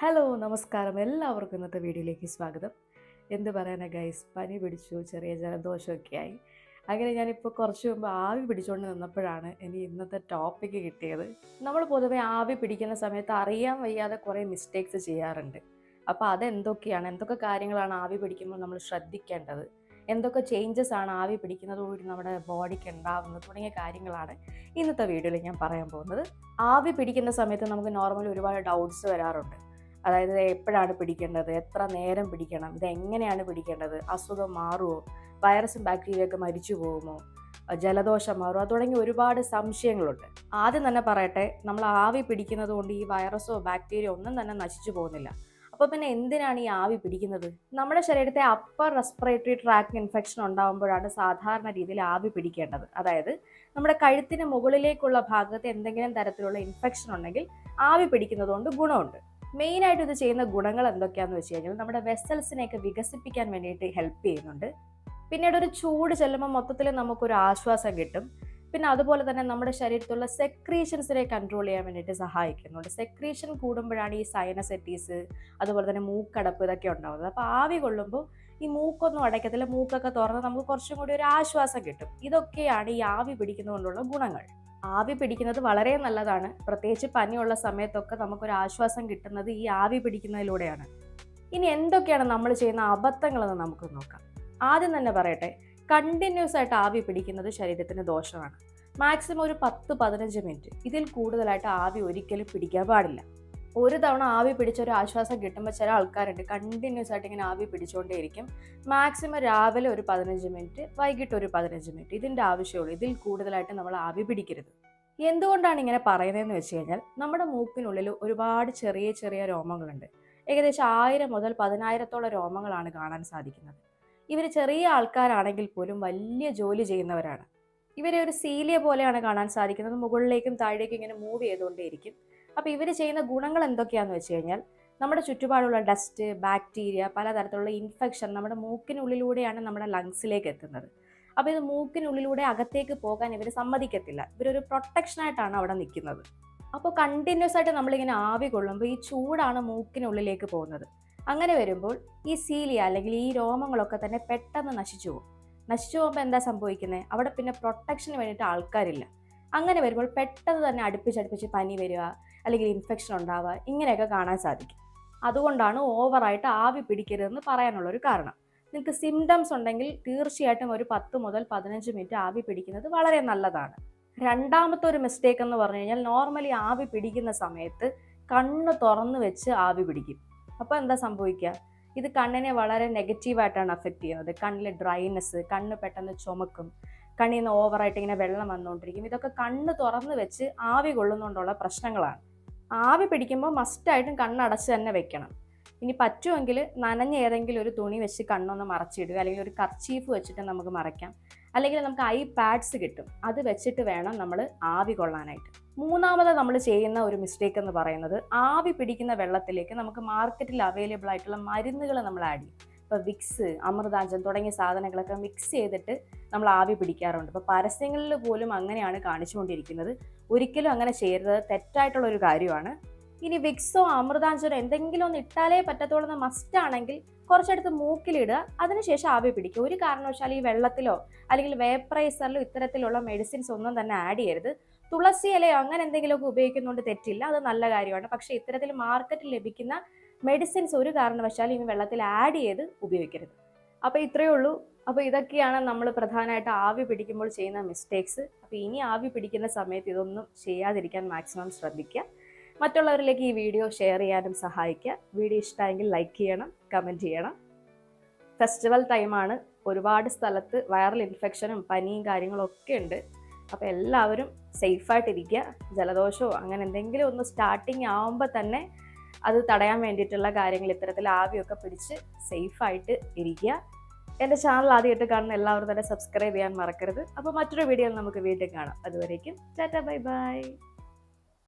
Hello നമസ്കാരം. എല്ലാവർക്കും ഇന്നത്തെ വീഡിയോയിലേക്ക് സ്വാഗതം. എന്ത് പറയാനാ ഗൈസ് പനി പിടിച്ചു ചെറിയ ജലദോഷമൊക്കെ ആയി അങ്ങനെ ഞാനിപ്പോൾ കുറച്ച് മുമ്പ് ആവി പിടിച്ചുകൊണ്ട് നിന്നപ്പോഴാണ് എനിക്ക് ഇന്നത്തെ ടോപ്പിക്ക് കിട്ടിയത്. നമ്മൾ പൊതുവെ ആവി പിടിക്കുന്ന സമയത്ത് അറിയാൻ വയ്യാതെ കുറേ മിസ്റ്റേക്സ് ചെയ്യാറുണ്ട്. അപ്പോൾ അതെന്തൊക്കെയാണ്? എന്തൊക്കെ കാര്യങ്ങളാണ് ആവി പിടിക്കുമ്പോൾ നമ്മൾ ശ്രദ്ധിക്കേണ്ടത്? എന്തൊക്കെ ചേഞ്ചസ് ആണ് ആവി പിടിക്കുന്നതോടുകൂടി നമ്മുടെ ബോഡിക്ക് ഉണ്ടാവുന്നത്? തുടങ്ങിയ കാര്യങ്ങളാണ് ഇന്നത്തെ വീഡിയോയിൽ ഞാൻ പറയാൻ പോകുന്നത്. ആവി പിടിക്കുന്ന സമയത്ത് നമുക്ക് നോർമലി ഒരുപാട് ഡൗട്ട്സ് വരാറുണ്ട്. അതായത് എപ്പോഴാണ് പിടിക്കേണ്ടത്? എത്ര നേരം പിടിക്കണം? ഇത് എങ്ങനെയാണ് പിടിക്കേണ്ടത്? അസുഖം മാറുമോ വൈറസും ബാക്ടീരിയയൊക്കെ മരിച്ചു പോകുമോ? ജലദോഷം മാറുമോ തുടങ്ങി ഒരുപാട് സംശയങ്ങളുണ്ട്. ആദ്യം തന്നെ പറയട്ടെ നമ്മൾ ആവി പിടിക്കുന്നത് കൊണ്ട് ഈ വൈറസോ ബാക്ടീരിയ ഒന്നും തന്നെ നശിച്ചു പോകുന്നില്ല. അപ്പോൾ പിന്നെ എന്തിനാണ് ഈ ആവി പിടിക്കുന്നത്? നമ്മുടെ ശരീരത്തെ അപ്പർ റെസ്പിറേറ്ററി ട്രാക്ക് ഇൻഫെക്ഷൻ ഉണ്ടാകുമ്പോഴാണ് സാധാരണ രീതിയിൽ ആവി പിടിക്കേണ്ടത്. അതായത് നമ്മുടെ കഴുത്തിന് മുകളിലേക്കുള്ള ഭാഗത്ത് എന്തെങ്കിലും തരത്തിലുള്ള ഇൻഫെക്ഷൻ ഉണ്ടെങ്കിൽ ആവി പിടിക്കുന്നത് കൊണ്ട് ഗുണമുണ്ട്. മെയിനായിട്ട് ഇത് ചെയ്യുന്ന ഗുണങ്ങൾ എന്തൊക്കെയാന്ന് വെച്ച് കഴിഞ്ഞാൽ നമ്മുടെ വെസൽസിനെയൊക്കെ വികസിപ്പിക്കാൻ വേണ്ടിയിട്ട് ഹെൽപ്പ് ചെയ്യുന്നുണ്ട്. പിന്നീട് ഒരു ചൂട് ചെല്ലുമ്പോൾ മൊത്തത്തിൽ നമുക്കൊരു ആശ്വാസം കിട്ടും. പിന്നെ അതുപോലെ തന്നെ നമ്മുടെ ശരീരത്തുള്ള സെക്രീഷൻസിനെ കൺട്രോൾ ചെയ്യാൻ വേണ്ടിയിട്ട് സഹായിക്കുന്നുണ്ട്. സെക്രീഷൻ കൂടുമ്പോഴാണ് ഈ സൈനസെറ്റീസ് അതുപോലെ തന്നെ മൂക്കടപ്പ് ഇതൊക്കെ ഉണ്ടാവുന്നത്. അപ്പോൾ ആവി കൊള്ളുമ്പോൾ ഈ മൂക്കൊന്നും അടയ്ക്കത്തില്ല. മൂക്കൊക്കെ തുറന്ന് നമുക്ക് കുറച്ചും കൂടി ഒരു ആശ്വാസം കിട്ടും. ഇതൊക്കെയാണ് ഈ ആവി പിടിക്കുന്നതുകൊണ്ടുള്ള ഗുണങ്ങൾ. ആവി പിടിക്കുന്നത് വളരെ നല്ലതാണ്. പ്രത്യേകിച്ച് പനിയുള്ള സമയത്തൊക്കെ നമുക്കൊരു ആശ്വാസം കിട്ടുന്നത് ഈ ആവി പിടിക്കുന്നതിലൂടെയാണ്. ഇനി എന്തൊക്കെയാണ് നമ്മൾ ചെയ്യുന്ന അബദ്ധങ്ങളെന്ന് നമുക്ക് നോക്കാം. ആദ്യം തന്നെ പറയട്ടെ കണ്ടിന്യൂസ് ആയിട്ട് ആവി പിടിക്കുന്നത് ശരീരത്തിന് ദോഷമാണ്. മാക്സിമം ഒരു പത്ത് പതിനഞ്ച് മിനിറ്റ് ഇതിൽ കൂടുതലായിട്ട് ആവി ഒരിക്കലും പിടിക്കാൻ പാടില്ല. ഒരു തവണ ആവി പിടിച്ച ഒരു ആശ്വാസം കിട്ടുമ്പോൾ ചില ആൾക്കാരുണ്ട്. കണ്ടിന്യൂസ് ആയിട്ട് ഇങ്ങനെ ആവി പിടിച്ചുകൊണ്ടേയിരിക്കും മാക്സിമം രാവിലെ ഒരു പതിനഞ്ച് മിനിറ്റ് വൈകിട്ട് ഒരു പതിനഞ്ച് മിനിറ്റ് ഇതിന്റെ ആവശ്യമുള്ളൂ. ഇതിൽ കൂടുതലായിട്ട് നമ്മൾ ആവി പിടിക്കരുത്. എന്തുകൊണ്ടാണ് ഇങ്ങനെ പറയുന്നതെന്ന് വെച്ച് കഴിഞ്ഞാൽ നമ്മുടെ മൂക്കിനുള്ളിൽ ഒരുപാട് ചെറിയ ചെറിയ രോമങ്ങളുണ്ട്. ഏകദേശം ആയിരം മുതൽ പതിനായിരത്തോളം രോമങ്ങളാണ് കാണാൻ സാധിക്കുന്നത്. ഇവർ ചെറിയ ആൾക്കാരാണെങ്കിൽ പോലും വലിയ ജോലി ചെയ്യുന്നവരാണ്. ഇവരെ ഒരു സീലിയ പോലെയാണ് കാണാൻ സാധിക്കുന്നത്. മുകളിലേക്കും താഴേക്കും ഇങ്ങനെ മൂവ് ചെയ്തുകൊണ്ടേയിരിക്കും. അപ്പോൾ ഇവർ ചെയ്യുന്ന ഗുണങ്ങൾ എന്തൊക്കെയാണെന്ന് വെച്ച് കഴിഞ്ഞാൽ നമ്മുടെ ചുറ്റുപാടുള്ള ഡസ്റ്റ് ബാക്ടീരിയ പലതരത്തിലുള്ള ഇൻഫെക്ഷൻ നമ്മുടെ മൂക്കിനുള്ളിലൂടെയാണ് നമ്മുടെ ലങ്സിലേക്ക് എത്തുന്നത്. അപ്പോൾ ഇത് മൂക്കിനുള്ളിലൂടെ അകത്തേക്ക് പോകാൻ ഇവർ സമ്മതിക്കത്തില്ല. ഇവരൊരു പ്രൊട്ടക്ഷനായിട്ടാണ് അവിടെ നിൽക്കുന്നത്. അപ്പോൾ കണ്ടിന്യൂസ് ആയിട്ട് നമ്മളിങ്ങനെ ആവി കൊള്ളുമ്പോൾ ഈ ചൂടാണ് മൂക്കിനുള്ളിലേക്ക് പോകുന്നത്. അങ്ങനെ വരുമ്പോൾ ഈ സീലിയ അല്ലെങ്കിൽ ഈ രോമങ്ങളൊക്കെ തന്നെ പെട്ടെന്ന് നശിച്ചു പോകും. നശിച്ചു പോകുമ്പോൾ എന്താ സംഭവിക്കുന്നത് അവിടെ പിന്നെ പ്രൊട്ടക്ഷന് വേണ്ടിയിട്ട് ആൾക്കാരില്ല. അങ്ങനെ വരുമ്പോൾ പെട്ടെന്ന് തന്നെ അടുപ്പിച്ചടുപ്പിച്ച് പനി വരിക അല്ലെങ്കിൽ ഇൻഫെക്ഷൻ ഉണ്ടാവുക ഇങ്ങനെയൊക്കെ കാണാൻ സാധിക്കും. അതുകൊണ്ടാണ് ഓവറായിട്ട് ആവി പിടിക്കരുതെന്ന് പറയാനുള്ളൊരു കാരണം. നിങ്ങൾക്ക് സിംറ്റംസ് ഉണ്ടെങ്കിൽ തീർച്ചയായിട്ടും ഒരു പത്ത് മുതൽ പതിനഞ്ച് മിനിറ്റ് ആവി പിടിക്കുന്നത് വളരെ നല്ലതാണ്. രണ്ടാമത്തെ ഒരു മിസ്റ്റേക്ക് എന്ന് പറഞ്ഞു കഴിഞ്ഞാൽ നോർമലി ആവി പിടിക്കുന്ന സമയത്ത് കണ്ണ് തുറന്ന് വെച്ച് ആവി പിടിക്കും. അപ്പോൾ എന്താ സംഭവിക്കുക? ഇത് കണ്ണിനെ വളരെ നെഗറ്റീവായിട്ടാണ് അഫക്റ്റ് ചെയ്യുന്നത്. കണ്ണിലെ ഡ്രൈനെസ് കണ്ണ് പെട്ടെന്ന് ചുമക്കും കണ്ണിൽ നിന്ന് ഓവറായിട്ട് ഇങ്ങനെ വെള്ളം വന്നുകൊണ്ടിരിക്കും. ഇതൊക്കെ കണ്ണ് തുറന്ന് വെച്ച് ആവി കൊള്ളുന്നതുകൊണ്ടുള്ള പ്രശ്നങ്ങളാണ്. ആവി പിടിക്കുമ്പോൾ മസ്റ്റായിട്ടും കണ്ണടച്ച് തന്നെ വെക്കണം. ഇനി പറ്റുമെങ്കിൽ നനഞ്ഞ ഏതെങ്കിലും ഒരു തുണി വെച്ച് കണ്ണൊന്ന് മറച്ചിടുക. അല്ലെങ്കിൽ ഒരു കർച്ചീഫ് വെച്ചിട്ട് നമുക്ക് മറയ്ക്കാം. അല്ലെങ്കിൽ നമുക്ക് ഐ പാഡ്സ് കിട്ടും. അത് വെച്ചിട്ട് വേണം നമ്മൾ ആവി കൊള്ളാനായിട്ട്. മൂന്നാമത് നമ്മൾ ചെയ്യുന്ന ഒരു മിസ്റ്റേക്ക് എന്ന് പറയുന്നത് ആവി പിടിക്കുന്ന വെള്ളത്തിലേക്ക് നമുക്ക് മാർക്കറ്റിൽ അവൈലബിൾ ആയിട്ടുള്ള മരുന്നുകൾ നമ്മൾ ആഡ് ചെയ്യും. ഇപ്പോൾ വിക്സ് അമൃതാഞ്ചൻ തുടങ്ങിയ സാധനങ്ങളൊക്കെ മിക്സ് ചെയ്തിട്ട് നമ്മൾ ആവി പിടിക്കാറുണ്ട്. ഇപ്പോൾ പരസ്യങ്ങളിൽ പോലും അങ്ങനെയാണ് കാണിച്ചുകൊണ്ടിരിക്കുന്നത്. ഒരിക്കലും അങ്ങനെ ചെയ്യരുത്. തെറ്റായിട്ടുള്ള ഒരു കാര്യമാണ്. ഇനി വിക്സോ അമൃതാഞ്ചനോ എന്തെങ്കിലും ഒന്ന് ഇട്ടാലേ പറ്റത്തുള്ളൂ മസ്റ്റ് ആണെങ്കിൽ കുറച്ചെടുത്ത് മൂക്കിലിടുക. അതിനുശേഷം ആവി പിടിക്കുക. ഒരു കാരണവശാലും ഈ വെള്ളത്തിലോ അല്ലെങ്കിൽ വേപ്പറൈസറിലോ ഇത്തരത്തിലുള്ള മെഡിസിൻസ് ഒന്നും തന്നെ ആഡ് ചെയ്യരുത്. തുളസി ഇലയോ അങ്ങനെ എന്തെങ്കിലുമൊക്കെ ഉപയോഗിക്കുന്നതുകൊണ്ട് തെറ്റില്ല. അത് നല്ല കാര്യമാണ്. പക്ഷേ ഇത്തരത്തിൽ മാർക്കറ്റിൽ ലഭിക്കുന്ന മെഡിസിൻസ് ഒരു കാരണവശാലും ഈ വെള്ളത്തിൽ ആഡ് ചെയ്ത് ഉപയോഗിക്കരുത്. അപ്പോൾ ഇത്രയേ ഉള്ളൂ. അപ്പോൾ ഇതൊക്കെയാണ് നമ്മൾ പ്രധാനമായിട്ട് ആവി പിടിക്കുമ്പോൾ ചെയ്യുന്ന മിസ്റ്റേക്സ് അപ്പോൾ ഇനി ആവി പിടിക്കുന്ന സമയത്ത് ഇതൊന്നും ചെയ്യാതിരിക്കാൻ മാക്സിമം ശ്രദ്ധിക്കുക. മറ്റുള്ളവരിലേക്ക് ഈ വീഡിയോ ഷെയർ ചെയ്യാനും സഹായിക്കുക. വീഡിയോ ഇഷ്ടമായെങ്കിൽ ലൈക്ക് ചെയ്യണം കമന്റ് ചെയ്യണം. ഫെസ്റ്റിവൽ ടൈമാണ് ഒരുപാട് സ്ഥലത്ത് വൈറൽ ഇൻഫെക്ഷനും പനിയും കാര്യങ്ങളൊക്കെ ഉണ്ട്. അപ്പോൾ എല്ലാവരും സേഫായിട്ടിരിക്കുക ജലദോഷമോ അങ്ങനെ എന്തെങ്കിലും ഒന്ന് സ്റ്റാർട്ടിങ് ആവുമ്പോൾ തന്നെ അത് തടയാൻ വേണ്ടിയിട്ടുള്ള കാര്യങ്ങൾ ഇത്തരത്തിൽ ആവിയൊക്കെ പിടിച്ച് സേഫായിട്ട് ഇരിക്കുക. എന്റെ ചാനൽ ആദ്യമായിട്ട് കാണുന്ന എല്ലാവരും തന്നെ സബ്സ്ക്രൈബ് ചെയ്യാൻ മറക്കരുത്. അപ്പോൾ മറ്റൊരു വീഡിയോയിൽ നമുക്ക് വീണ്ടും കാണാം. അതുവരേക്കും ടാറ്റ ബൈ ബൈ.